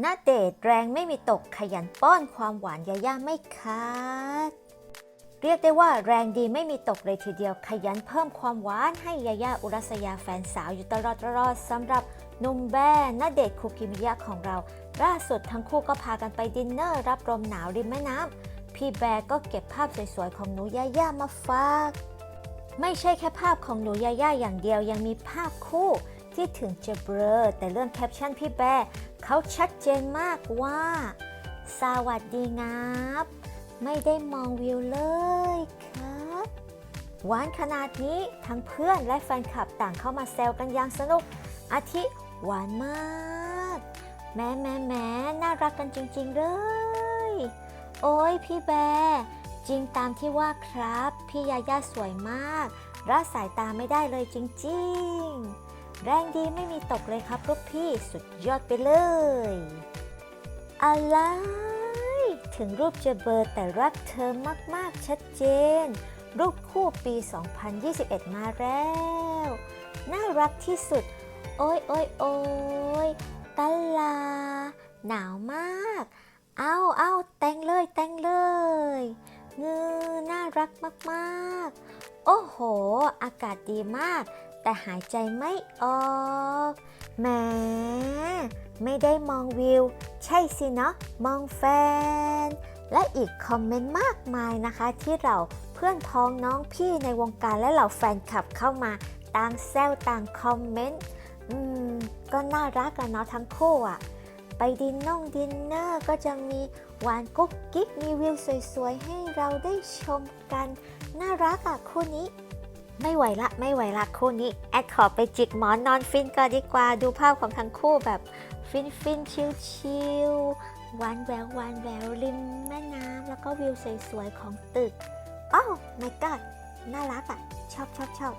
หน้าเดทแรงไม่มีตกขยันป้อนความหวานยาย่าไม่ขาด เรียกได้ว่าแรงดีไม่มีตกเลยทีเดียวขยันเพิ่มความหวานให้ยาย่าอุรัสยาแฟนสาวอยู่ตลอดตลอดสำหรับนุ่มแบร์ณเดชคุกิมิยะของเรา ล่าสุดทั้งคู่ก็พากันไปดินเนอร์รับลมหนาวริมแม่น้ำพี่แบก็เก็บภาพสวยๆของหนูยาย่ามาฝาก ไม่ใช่แค่ภาพของหนูยาย่าอย่างเดียวยังมีภาพคู่ ที่ถึงจะเบลอแต่เรื่องแคปชั่นพี่แบร์เขาชัดเจนมากว่า สวัสดีงับ ไม่ได้มองวิวเลยครับหวานขนาดนี้ทั้งเพื่อนและแฟนคลับต่างเข้ามาแซวกันอย่างสนุก อาทิหวานมาก แม้แม้แม้น่ารักกันจริง ๆ เลย โอ้ยพี่แบร์จริงตามที่ว่าครับ พี่ยาย่าสวยมากละสายตาไม่ได้เลยจริง ๆ แรงดีไม่มีตกเลยครับลูกพี่สุดยอดไปเลย อะไร ถึงรูปจะเบอร์แต่รักเธอมากๆชัดเจน รูปคู่ปี 2021 มาแล้ว น่ารักที่สุด โอ้ยโอ้ยโอ้ยตะลา หนาวมาก เอาเอาแต่งเลยแต่งเลยเงือน่ารักมากๆ โอ้โห อากาศดีมาก แต่หายใจไม่ออกแหมไม่ได้มองวิว ใช่สิเนาะมองแฟน และอีกคอมเมนต์มากมายนะคะ ที่เราเพื่อนพ้องน้องพี่ในวงการและเหล่าแฟนคลับเข้ามาต่างแซวต่างคอมเมนต์อืมก็น่ารักกันเนาะทั้งคู่อะไปดินน่องดินเนอร์ก็จะมีหวานกุ๊กกิ๊กมีวิวสวยๆ ให้เราได้ชมกัน น่ารักอะคู่นี้ ไม่ไหวละไม่ไหวละคู่นี้ แอดขอไปจิกหมอนนอนฟินก่อนดีกว่าดูภาพของทั้งคู่แบบฟินฟินชิลชิลหวานแหววหวานแหววริมแม่น้ำแล้วก็วิวสวยๆของตึกอ้าว my god น่ารักอะ ชอบชอบชอบ